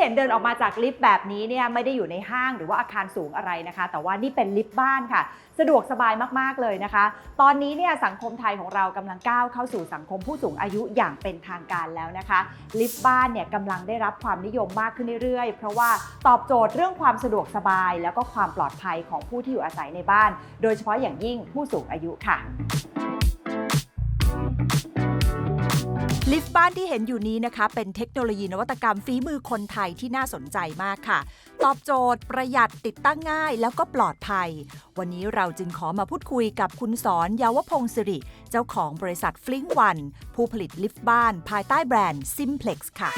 เห็นเดินออกมาจากลิฟต์แบบนี้เนี่ยไม่ได้อยู่ในห้างหรือว่าอาคารสูงอะไรนะคะ แต่ว่านี่เป็นลิฟต์บ้านค่ะ สะดวกสบายมากๆเลยนะคะ ตอนนี้เนี่ยสังคมไทยของเรากำลังก้าวเข้าสู่สังคมผู้สูงอายุอย่างเป็นทางการแล้วนะคะ ลิฟต์บ้านเนี่ยกำลังได้รับความนิยมมากขึ้นเรื่อยๆ เพราะว่าตอบโจทย์เรื่องความสะดวกสบาย แล้วก็ความปลอดภัยของผู้ที่อยู่อาศัยในบ้าน โดยเฉพาะอย่างยิ่งผู้สูงอายุค่ะ ลิฟต์บ้านที่เห็นอยู่นี้นะคะ เป็นเทคโนโลยีนวัตกรรมฝีมือคนไทยที่น่าสนใจมากค่ะ ตอบโจทย์ ประหยัดติดตั้งง่าย แล้วก็ปลอดภัย วันนี้เราจึงขอมาพูดคุยกับคุณสอนเยาวพงศิริ เจ้าของบริษัทฟลิงวัน ผู้ผลิตลิฟต์บ้าน ภายใต้แบรนด์ Simplex ค่ะ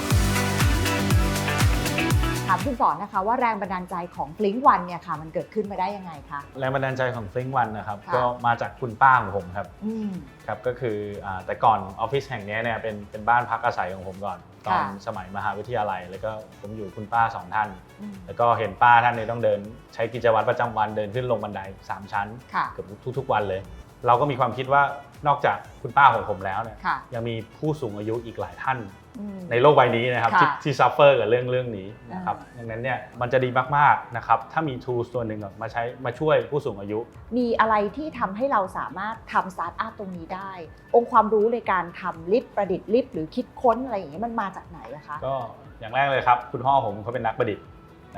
คุณสอนนะคะว่าแรงบันดาลใจของฟลิงวันเนี่ยค่ะมันเกิดขึ้นมาได้ยังไงคะ แรงบันดาลใจของฟลิงวันนะครับค่ะ ก็มาจากคุณป้าของผมครับอืม ครับก็คืออาแต่ก่อนออฟฟิศแห่งเนี้ยเนี่ยเป็นเป็นบ้านพักอาศัยของผมก่อน ตอนค่ะ สมัยมหาวิทยาลัย แล้วก็ผมอยู่คุณป้าสองท่าน อืมแล้วก็เห็นป้าท่านเนี่ยต้องเดิน ใช้กิจวัตรประจำวันเดินขึ้นลงบันไดสามชั้น ค่ะเกือบทุกๆวันเลย เราก็มีความคิดว่านอกจากคุณป้าของผมแล้วเนี่ยค่ะ ยังมีผู้สูงอายุอีกหลายท่านอืม ในโลกใบนี้นะครับค่ะที่ที่ซัฟเฟอร์กับเรื่องเรื่องนี้นะครับอ่าดังนั้นเนี่ยมันจะดีมากๆนะครับถ้ามี tools ตัวหนึ่งมาใช้มาช่วยผู้สูงอายุ มีอะไรที่ทำให้เราสามารถทำสตาร์ทอัพตรงนี้ได้ องค์ความรู้ในการทำลิฟต์ประดิษฐ์ลิฟต์หรือคิดค้นอะไรอย่างเงี้ยมันมาจากไหนอะคะก็อย่างแรกเลยครับ คุณพ่อผมเขาเป็นนักประดิษฐ์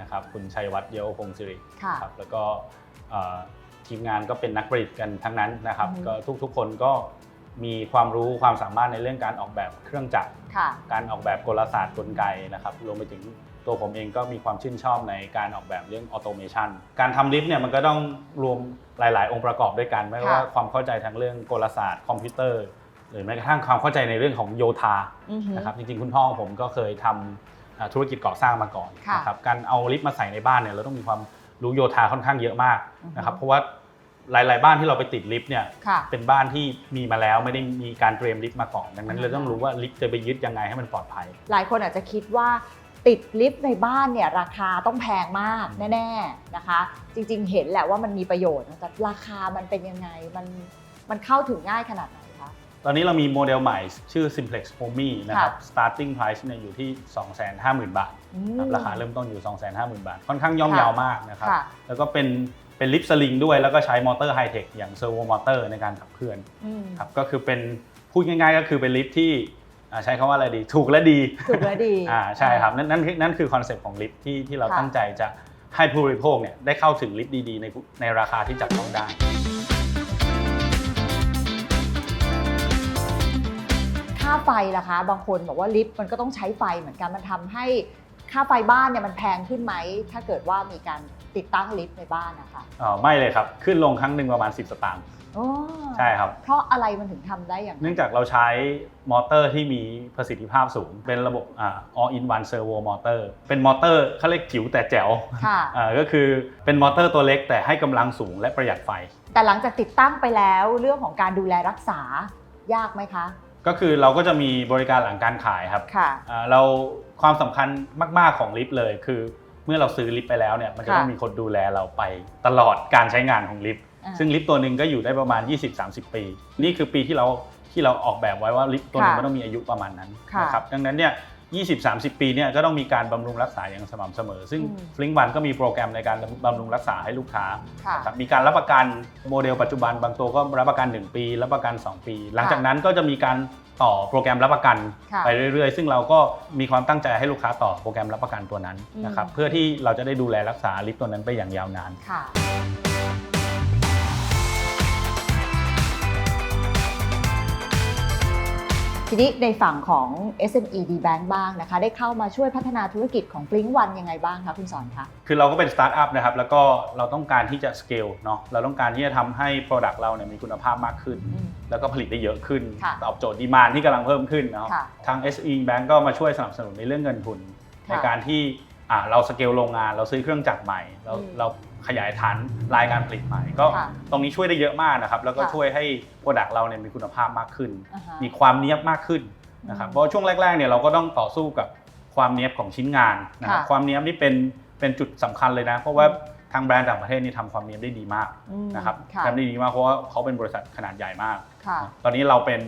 นะครับคุณชัยวัฒน์เยาวพงศ์สิริค่ะ ครับแล้วก็เอ่อทีมงานก็เป็นนักประดิษฐ์กันทั้งนั้นนะครับอือฮึ ก็ทุกๆคนก็ มีความรู้ความสามารถในเรื่องการออกแบบเครื่องจักร ค่ะ การออกแบบกลศาสตร์กลไกนะครับรวมไปถึงตัวผมเองก็มีความชื่นชอบในการออกแบบเรื่องออโตเมชันการทำลิฟต์เนี่ยมันก็ต้องรวมหลาย ๆ องค์ประกอบด้วยกันไม่ว่าค่ะความเข้าใจทางเรื่องกลศาสตร์คอมพิวเตอร์ หรือแม้กระทั่งความเข้าใจในเรื่องของโยธาอือฮึนะครับจริง ๆ คุณพ่อของผมก็เคยทำอ่าธุรกิจก่อสร้างมาก่อนค่ะนะครับการเอาลิฟต์มาใส่ในบ้านเนี่ยเราต้องมีความรู้โยธาค่อนข้างเยอะมากอือฮึนะครับเพราะว่า หลาย ๆ บ้านที่เราไปติดลิฟต์เนี่ยค่ะ เป็นบ้านที่มีมาแล้วไม่ได้มีการเตรียมลิฟต์มาก่อนดังนั้นอ่าเราต้องรู้ว่าลิฟต์จะไปยึดยังไงให้มันปลอดภัย หลายคนอาจจะคิดว่าติดลิฟต์ในบ้านเนี่ยราคาต้องแพงมากแน่ๆนะคะ จริงๆเห็นแหละว่ามันมีประโยชน์นะแต่ราคามันเป็นยังไงมันมันเข้าถึงง่ายขนาดไหนคะ ตอนนี้เรามีโมเดลใหม่ชื่อ Simplex Homey นะครับ starting price เนี่ยอยู่ที่ 250,000 บาทอืมครับราคาเริ่มต้นอยู่ 250,000 บาท ค่อนข้างย่อมเยาวมากนะครับค่ะแล้วก็เป็นเป็นลิฟต์สลิงด้วยแล้วก็ใช้มอเตอร์ไฮเทคอย่างเซอร์โวมอเตอร์ในการขับเคลื่อนอืมครับก็คือเป็นพูดง่ายๆ ก็คือเป็นลิฟต์ที่อ่าใช้คำว่าอะไรดี ถูกและดีถูกและดีอ่าใช่ครับนั่นนั่นคือนั่นคือคอนเซ็ปต์ของลิฟต์ที่ที่เราค่ะตั้งใจจะให้ผู้บริโภคเนี่ยได้เข้าถึงลิฟต์ดีๆในในราคาที่จับต้องได้ ไฟล่ะคะ บางคนบอกว่าลิฟต์มันก็ต้องใช้ไฟเหมือนกันมันทำให้ค่าไฟบ้านเนี่ยมันแพงขึ้นไหม ถ้าเกิดว่ามีการติดตั้งลิฟต์ในบ้านนะคะอ๋อไม่เลยครับ ขึ้นลงครั้งหนึ่งประมาณ 10 สตางค์อ๋อใช่ครับ เพราะอะไรมันถึงทำได้อย่าง เนื่นั้อนงจากเราใช้มอเตอร์ที่มีประสิทธิภาพสูง เป็นระบบอ่า all in one servo motor เป็นมอเตอร์เขาเรียกจิ๋วแต่แจ๋วค่ะอ่าก็คือเป็นมอเตอร์ตัวเล็กแต่ให้กำลังสูงและประหยัดไฟ แต่หลังจากติดตั้งไปแล้วเรื่องของการดูแลรักษายากไหมคะ ก็คือเราก็จะมีบริการหลังการขายครับค่ะ อ่าเราความสำคัญมาก ๆของลิฟต์เลย คือเมื่อเราซื้อลิฟต์ไปแล้วเนี่ยมันจะต้องค่ะมีคนดูแลเราไปตลอดการใช้งานของลิฟต์อ่าซึ่งลิฟต์ตัวหนึ่งก็อยู่ได้ประมาณ 20-30 ปี นี่คือปีที่เราที่เราออกแบบไว้ว่าลิฟต์ตัวหนึงค่ะมันต้องมีอายุประมาณนั้นค่ะ นะครับดังนั้นเนี่ย 20-30 ปีเนี่ยก็ต้องมีการบำรุงรักษาอย่างสม่ำเสมอ ซึ่งอืมฟลิงวันก็มีโปรแกรมในการบำรุงรักษาให้ลูกค้าค่ะนะครับมีการรับประกันโมเดลปัจจุบันบางตัวก็รับประกัน 1 ปี รับประกัน 2 ปี หลังจากนั้นก็จะมีการต่อโปรแกรมรับประกันค่ะไปเรื่อยๆ ซึ่งเราก็มีความตั้งใจให้ลูกค้าต่อโปรแกรมรับประกันตัวนั้นอืมนะครับเพื่อที่เราจะได้ดูแลรักษาลิฟต์ตัวนั้นไปอย่างยาวนาน ค่ะ ทีนี้ในฝั่งของ SME D Bank บ้างนะคะ ได้เข้ามาช่วยพัฒนาธุรกิจของ Blink One ยังไงบ้างคะคุณสอนคะคือเราก็เป็นสตาร์ทอัพนะครับ แล้วก็เราต้องการที่จะสเกลเนาะเราต้องการที่จะทำให้ Product เราเนี่ยมีคุณภาพมากขึ้น อืม แล้วก็ผลิตได้เยอะขึ้น ค่ะตอบโจทย์ดีมานที่กำลังเพิ่มขึ้นเนาะค่ะทาง SE Bank ก็มาช่วยสนับสนุนในเรื่องเงินทุน ค่ะในการที่ อ่าเราสเกลโรงงานเราซื้อเครื่องจักรใหม่เราอืมเราขยายฐานรายการผลิตใหม่ ก็ค่ะตรงนี้ช่วยได้เยอะมากนะครับ แล้วก็ค่ะช่วยให้ Product เราเนี่ยมีคุณภาพมากขึ้น อ่าฮะมีความเนี้ยบมากขึ้นนะครับอืมเพราะว่าช่วงแรกๆเนี่ยเราก็ต้องต่อสู้กับความเนี้ยบของชิ้นงานนะครับค่ะความเนี้ยบนี่เป็นเป็นจุดสำคัญเลยนะ เพราะว่าทางแบรนด์ต่างประเทศนี่ทำความเนี้ยบได้ดีมากอืมนะครับค่ะทำได้ดีมากเพราะว่าเขาเป็นบริษัทขนาดใหญ่มาก ค่ะ ตอนนี้เราเป็น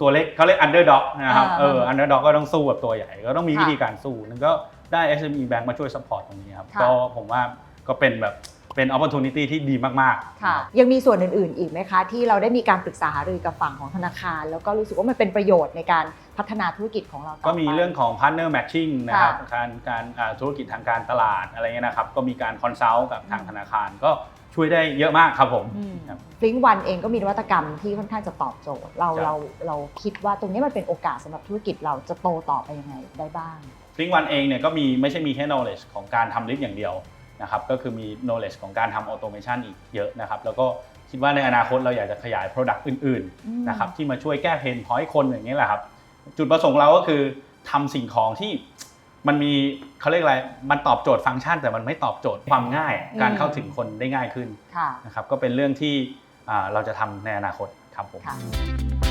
ตัวเล็กเขาเรียก underdog นะครับอ่าเออ underdog ก็ต้องสู้กับตัวใหญ่ ก็ต้องมีค่ะ วิธีการสู้นั่นก็ ได้ SME Bank มาช่วย support ตรงนี้ครับค่ะ ก็ผมว่าก็เป็นแบบเป็น opportunity ที่ดีมากๆ ค่ะนะครับยังมีส่วนอื่นๆ อีกไหมคะ ที่เราได้มีการปรึกษาหารือกับฝั่งของธนาคาร แล้วก็รู้สึกว่ามันเป็นประโยชน์ในการพัฒนาธุรกิจของเราต่อไป ก็มีเรื่องของ partner matching นะครับค่ะการการอ่าธุรกิจทางการตลาดอะไรเงี้ยนะครับ ก็มีการคอนซัลท์กับทางธนาคารก็ช่วยได้เยอะมากครับผมครับ ฟลิงวันเองก็มีนวัตกรรมที่ค่อนข้างจะตอบโจทย์ เราครับ เราเราคิดว่าตรงนี้มันเป็นโอกาสสำหรับธุรกิจเราจะโตต่อไปยังไงได้บ้าง ฟิงวันเองเนี่ยก็มีไม่ใช่มีแค่ knowledge ของการทำลิฟต์อย่างเดียวนะครับก็คือมี knowledge ของการทำ automation อีกเยอะนะครับแล้วก็คิดว่าในอนาคตเราอยากจะขยาย product อื่นอืมๆนะครับที่มาช่วยแก้เพนพอยต์คนอย่างนี้ยแหละครับจุดประสงค์เราก็คือทำสิ่งของที่มันมีเขาเรียกอะไร มันตอบโจทย์ฟังก์ชัน แต่มันไม่ตอบโจทย์ความง่าย การเข้าถึงคนได้ง่ายขึ้นค่ะนะครับ ก็เป็นเรื่องที่อ่าเราจะทำในอนาคตครับผมค่ะ